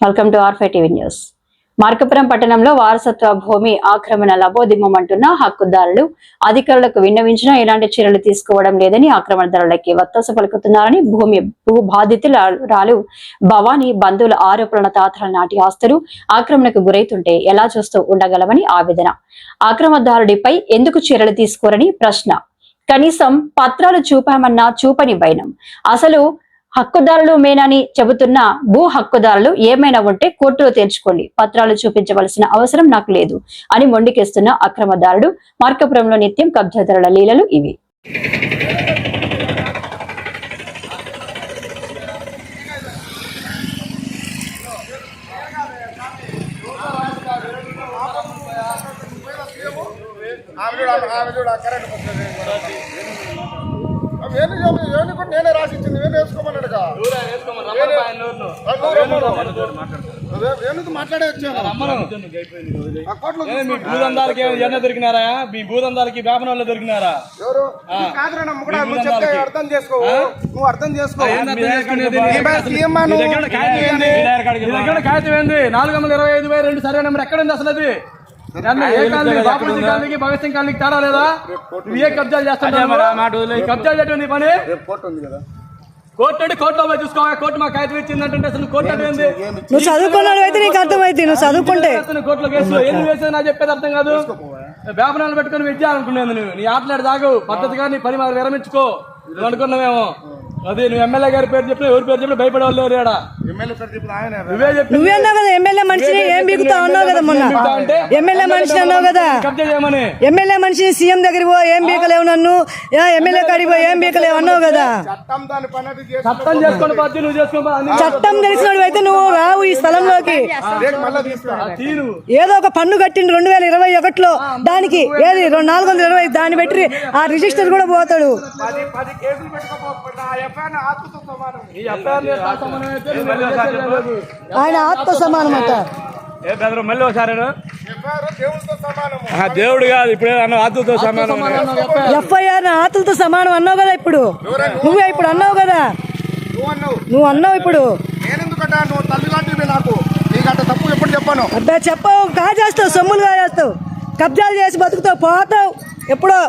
Welcome to RFI TV news. Markapuram పట్టణంలో వారసత్వ భూమి ఆక్రమణ లబోదిమ్మంటున్న హక్కుదారులు అధికారులకు విన్నవించినా ఎలాంటి చర్యలు తీసుకోవడం లేదని ఆక్రమణదారులకి వత్తాస పలుకుతున్నారని భూమి భూ బాధితురాలు భవానీ బంధువుల ఆరోపణల తాతల నాటి ఆస్తులు ఆక్రమణకు గురైతుంటే ఎలా చూస్తూ ఉండగలమని ఆవేదన. ఆక్రమణదారుడిపై ఎందుకు చర్యలు తీసుకోరని ప్రశ్న. కనీసం పత్రాలు చూపామన్నా చూపని వైనం అసలు హక్కుదారులు మేనని చెబుతున్న భూ హక్కుదారులు ఏమైనా ఉంటే కోర్టులో తేల్చుకోండి. పత్రాలు చూపించవలసిన అవసరం నాకు లేదు అని మొండికేస్తున్న అక్రమదారుడు మార్కపురంలో నిత్యం కబ్జాదారుల లీలలు ఇవి. ఆమె ఆమె- కరెంట్ నేనే రాసిచ్చింది ఏమి వేసుకోమన్నాడుగా. ఏనుగు మాట్లాడే వచ్చాను. ఆ కోట్లో మీ భూదందాలకి ఏమైనా దొరికినారా? మీ భూదందాలకి వేపన వాళ్ళు దొరికినారా? ఎవరు? కాదురా నువ్వు చెప్తే అర్థం చేసుకో. నువ్వు అర్థం చేసుకో. ఏంది? కాగితం నాలుగు వందల ఇరవై ఐదు బై రెండు సర్వే నెంబర్ ఎక్కడ ఉంది అసలు అది? కాలనీకి భగత్ సింగ్ కాలనీకి తేడా లేదా? నువ్వు ఏ కబ్జాలు చేస్తావు ఈ కబ్జాలు చేయటం నీ పని? రేపు కోర్టు ఉంది కదా. కోర్టు అంటే కోర్టులో పోయి చూసుకోవాలి కోర్టు మా కాగితం ఇచ్చిందంటే అసలు కోర్టు అంటే ఏంది? నువ్వు చదువుకున్నాడు అయితే నీకు అర్థమైంది. నువ్వు చదువుకుంటే. కోర్టులో కేసులో ఏం వేసేది నాకు చెప్పేది అర్థం కాదు. వేపనాలు పెట్టుకుని విద్య అనుకునేది నువ్వు. నీ ఆటలాడు దాగు పద్ధతిగా నీ పని మాకు విరమించుకో. నువ్వు అనుకున్నావేమో? అది నువ్వు ఎమ్మెల్యే గారి పేరు చెప్పినా ఎవరి పేరు చెప్పినా భయపడే వాళ్ళు ఎవరు ఈడ. ఎమ్మెల్యే సార్ ఇప్పుడు ఆయన నువ్వే చెప్పి నువ్వే అన్నావు కదా ఎమ్మెల్యే మనిషిని ఏం బీగుతా అన్నావు కదా మొన్న? ఎమ్మెల్యే మనిషి అన్నావు కదా? కబ్జా చేయమని. ఎమ్మెల్యే మనిషిని సీఎం దగ్గరికి పో ఏం బీకలేవు నన్ను? ఏ, ఎమ్మెల్యే కాడికి పో ఏం బీకలేవు అన్నావు కదా? చట్టం చేసుకొని పోతే నువ్వు చేసుకొని చట్టం తెలిసినోడు అయితే నువ్వు రావు ఈ స్థలంలోకి. ఏదో ఒక పన్ను కట్టిండు రెండు వేల ఇరవై ఒకటిలో. దానికి ఏది? రెండు నాలుగు వందల ఇరవై దాన్ని పెట్టి ఆ రిజిస్టర్ కూడా పోతాడు. ఆయన ఆత్మ సమానం అంట ఏ బెదరు మళ్ళీ ఒకసారి అను. ఎఫ్ఐఆర్ దేవుడితో సమానము. ఆ దేవుడు కాదు ఇప్పుడే అన్న ఆత్మతో సమానం ఎఫ్ఐఆర్ ఆతులతో సమానం అన్నావు కదా ఇప్పుడు. నువ్వే ఇప్పుడు అన్నావు కదా. నువ్వు అన్నావు నువ్వు అన్నావు ఇప్పుడు. నేనెందుకంటా? నువ్వు తల్లి లాంటివి నాకు. నీకంట తప్పు ఎప్పుడు చెప్పాను. అబ్బా చెప్పవు కాజేస్తావు సొమ్ములు కాజేస్తావు. కబ్జాలు చేసి బతుకుతావు పోతావు. ఎప్పుడో